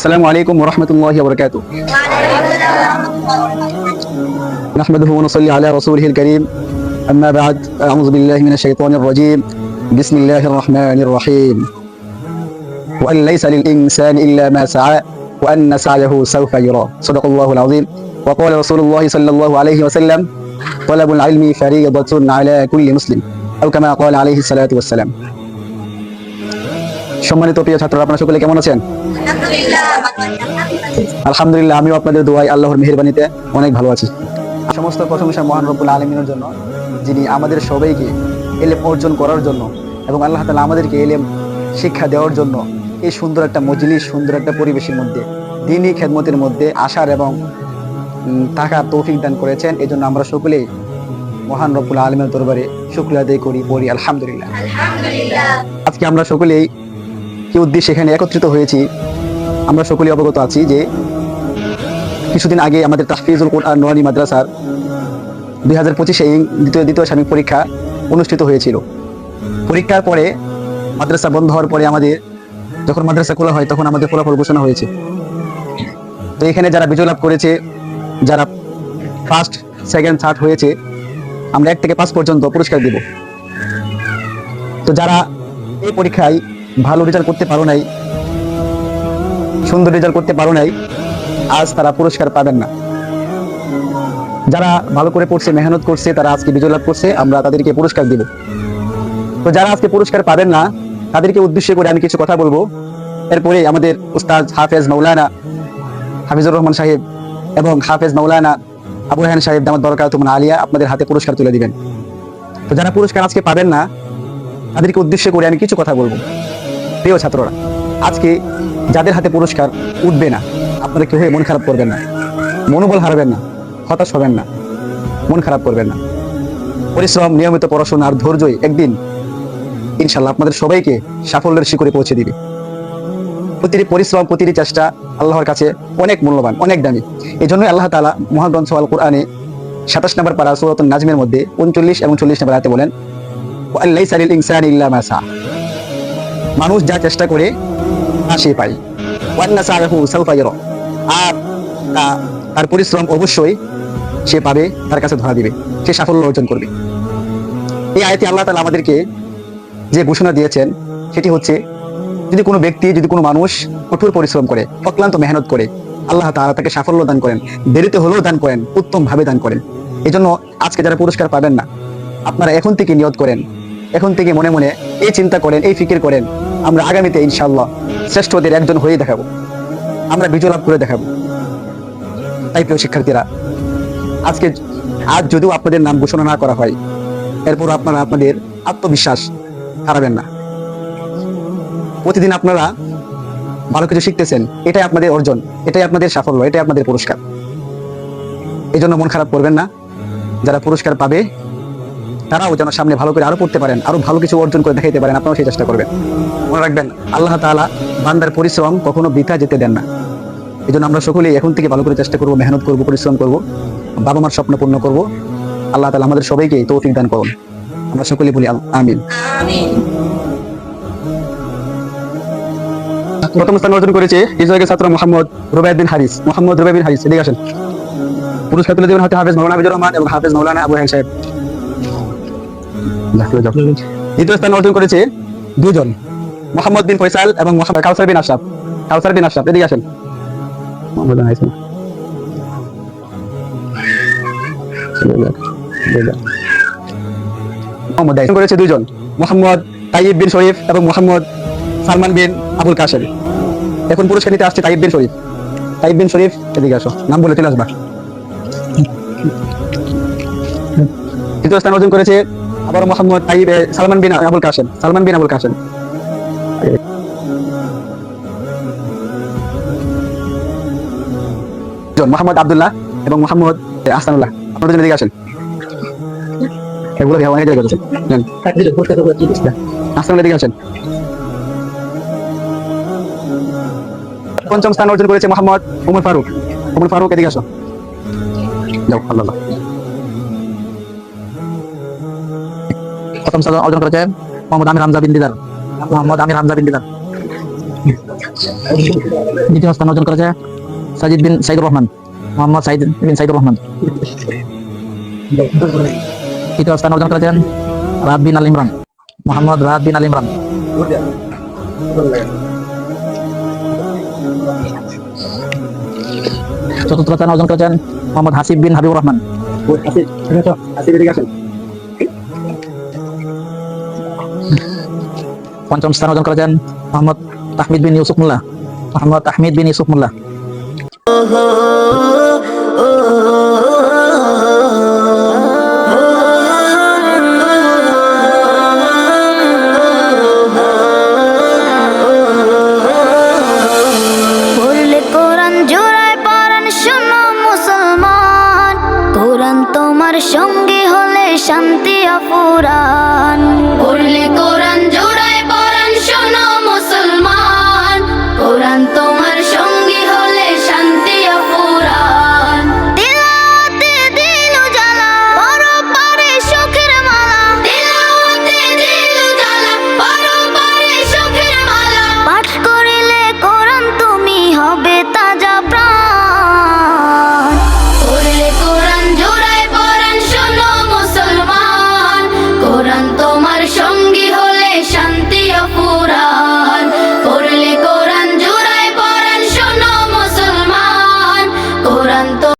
السلام عليكم ورحمة الله وبركاته. نحمده ونصلي على رسوله الكريم. أما بعد أعوذ بالله من الشيطان الرجيم. بسم الله الرحمن الرحيم. وأن ليس للإنسان إلا ما سعى وأن سعيه سوف يرى. صدق الله العظيم. وقال رسول الله صلى الله عليه وسلم طلب العلم فريضة على كل مسلم. أو كما قال عليه الصلاة والسلام. সম্মানিত প্রিয় ছাত্ররা আপনারা সকলে কেমন আছেন? আলহামদুলিল্লাহ আমিও আপনাদের দোয়াই আল্লাহর মেহেরবানিতে অনেক ভালো আছি। সমস্ত প্রশংসা মহান রব্বুল আলমিনের জন্য যিনি আমাদের সবাইকে এলেম অর্জন করার জন্য এবং আল্লাহ তালা আমাদেরকে এলেম শিক্ষা দেওয়ার জন্য এই সুন্দর একটা মজলিস সুন্দর একটা পরিবেশের মধ্যে দিনই খেদমতের মধ্যে আসার এবং থাকার তৌফিক দান করেছেন। এই জন্য আমরা সকলেই মহান রব্বুল আলমের দরবারে শুক্রিয়া আদায় করি পড়ি আলহামদুলিল্লাহ। আজকে আমরা সকলেই কি উদ্দেশ্যে এখানে একত্রিত হয়েছি। আমরা সকলেই অবগত আছি যে কিছুদিন আগে আমাদের তাহফিজুল কোরআন নোয়ানি মাদ্রাসার দুই হাজার পঁচিশে দ্বিতীয় দ্বিতীয় সাময়িক পরীক্ষা অনুষ্ঠিত হয়েছিল। পরীক্ষার পরে মাদ্রাসা বন্ধ হওয়ার পরে আমাদের যখন মাদ্রাসা খোলা হয় তখন আমাদের ফলাফল ঘোষণা হয়েছে। তো এখানে যারা বিজয় লাভ করেছে, যারা ফার্স্ট সেকেন্ড থার্ড হয়েছে, আমরা এক থেকে পাঁচ পর্যন্ত পুরস্কার দেব। তো যারা এই পরীক্ষায় ভালো রেজাল্ট করতে পারো নাই, সুন্দর রেজাল্ট করতে পারো নাই, আজ তারা পুরস্কার পাবেন না। যারা ভালো করে পড়ছে, মেহনত করছে, তারা আজকে বিজয় লাভ করছে, আমরা তাদেরকে পুরস্কার দিব। তো যারা আজকে পুরস্কার পাবেন না, তাদেরকে উদ্দেশ্য করে আমি কিছু কথা বলব। এরপরে আমাদের উস্তাদ হাফেজ মৌলানা হাফিজুর রহমান সাহেব এবং হাফেজ মৌলানা আবু রাহান সাহেব দামাত বরকাত আলিয়া আপনাদের হাতে পুরস্কার তুলে দিবেন। তো যারা পুরস্কার আজকে পাবেন না, তাদেরকে উদ্দেশ্য করে আমি কিছু কথা বলব। প্রিয় ছাত্ররা, আজকে যাদের হাতে পুরস্কার উঠবে না, আপনারা কেউ মন খারাপ করবেন না, মনোবল হারাবেন না, হতাশ হবেন না, মন খারাপ করবেন না। পরিশ্রম, নিয়মিত পড়াশোনা আর ধৈর্যই একদিন ইনশাল্লাহ আপনাদের সবাইকে সাফল্যের শিখরে পৌঁছে দিবে। প্রতিটি পরিশ্রম, প্রতিটি চেষ্টা আল্লাহর কাছে অনেক মূল্যবান, অনেক দামি। এই জন্যই আল্লাহ তালা মহাগ্রন্থ আল কোরআনে সাতাশ নম্বর পারা সুরত নাজমের মধ্যে উনচল্লিশ এবং চল্লিশ নম্বর হাতে বলেন "ওয়াল্লাইসা লিল ইনসানি ইল্লা মা সা।" মানুষ যা চেষ্টা করে, তা সে পায়। আর তার পরিশ্রম অবশ্যই সে পাবে, তার কাছে ধরা দিবে। সে সাফল্য অর্জন করবে। এই আয়তে আল্লাহ তালা আমাদেরকে যে ঘোষণা দিয়েছেন, সেটি হচ্ছে, যদি কোনো ব্যক্তি, যদি কোনো মানুষ কঠোর পরিশ্রম করে, অক্লান্ত মেহনত করে, আল্লাহ তাআলা তাকে সাফল্য দান করেন, দেরিতে হলেও দান করেন, উত্তম ভাবে দান করেন। এই জন্য আজকে যারা পুরস্কার পাবেন না, আপনারা এখন থেকে নিয়ত করেন এখন থেকে মনে মনে এই চিন্তা করেন, এই ফিকির করেন, আমরা আগামীতে ইনশাআল্লাহ শ্রেষ্ঠদের একজন হয়ে দেখাবো। আমরা বিজয় লাভ করে দেখাবো। তাই প্রিয় শিক্ষার্থীরা, আজকে আজ যদিও আপনাদের নাম ঘোষণা না করা হয়, এরপর আপনারা আপনাদের আত্মবিশ্বাস হারাবেন না। প্রতিদিন আপনারা ভালো কিছু শিখতেছেন, এটাই আপনাদের অর্জন, এটাই আপনাদের সাফল্য, এটাই আপনাদের পুরস্কার। এই জন্য মন খারাপ করবেন না। যারা পুরস্কার পাবে তারাও যেন সামনে ভালো করে আরও পড়তে পারেন আরও ভালো কিছু অর্জন করে দেখাইতে পারেন আপনারাও সেই চেষ্টা করবেন। মনে রাখবেন আল্লাহ তাআলা বান্দার পরিশ্রম কখনো বৃথা যেতে দেন না। এই জন্য আমরা সকলেই এখন থেকে ভালো করে চেষ্টা করব মেহনত করব পরিশ্রম করব বাবা মার স্বপ্ন পূর্ণ করব। আল্লাহ তাআলা আমাদের সবাইকে তৌফিক দান করুন। আমরা সকলেই বলি আমিন। প্রথম স্থান অর্জন করেছে ইসরায়েলের ছাত্র মোহাম্মদ রুবাই হারিস। মোহাম্মদ রুবাই হারিস এদিকে আসেন। পুরস্কার তুলে দেবেন হয়তো হাফেজ মৌলানা হাবিজুর রহমান এবং হাফেজ মৌলানা আবু হান সাহেব। দ্বিতীয় স্থান অর্জন করেছে দুজন মোহাম্মদ বিন ফয়সাল এবং কাউসার বিন আশরাফ। কাউসার বিন আশরাফ, এদিকে আসেন। করেছে দুজন মোহাম্মদ তাইব বিন শরীফ এবং মোহাম্মদ সালমান বিন আবুল কাশের এখন পুরস্কার নিতে আসছে তাইব বিন শরীফ। তাইব বিন শরীফ, এদিকে আসো। নাম বলে চলে আসবা। তৃতীয় স্থান অর্জন করেছে আবার মোহাম্মদ তাইব সালমান বিন আবুল কাশেম। সালমান বিন আবুল কাশেম। মোহাম্মদ আব্দুল্লাহ এবং মোহাম্মদ আহসানুল্লাহ। আপনাদের জন্য এদিকে আসেন। পঞ্চম স্থান অর্জন করেছে মোহাম্মদ উমর ফারুক। উমর ফারুক, এদিকে আসো। যাও আল্লাহ। প্রথম স্থান অর্জন করেছে মোহাম্মদ আমির হামজা বিন দিদার মোহাম্মদ আমির হামজা বিন দিদার দ্বিতীয় স্থান অর্জন করেছে সাজিদ বিন সাইদুর রহমান মোহাম্মদ সাইদ বিন সাইদুর রহমান তৃতীয় স্থান অর্জন করেছেন রাহাত বিন আল ইমরান মোহাম্মদ রাহাত বিন আল ইমরান চতুর্থ স্থান অর্জন করেছেন মোহাম্মদ হাসিব বিন হাবিবুর রহমান পঞ্চম স্থান অর্জন করেছেন মোহাম্মদ তাহমিদ বিন ইউসুফ মোল্লা। মোহাম্মদ তাহমিদ বিন ইউসুফ মোল্লা।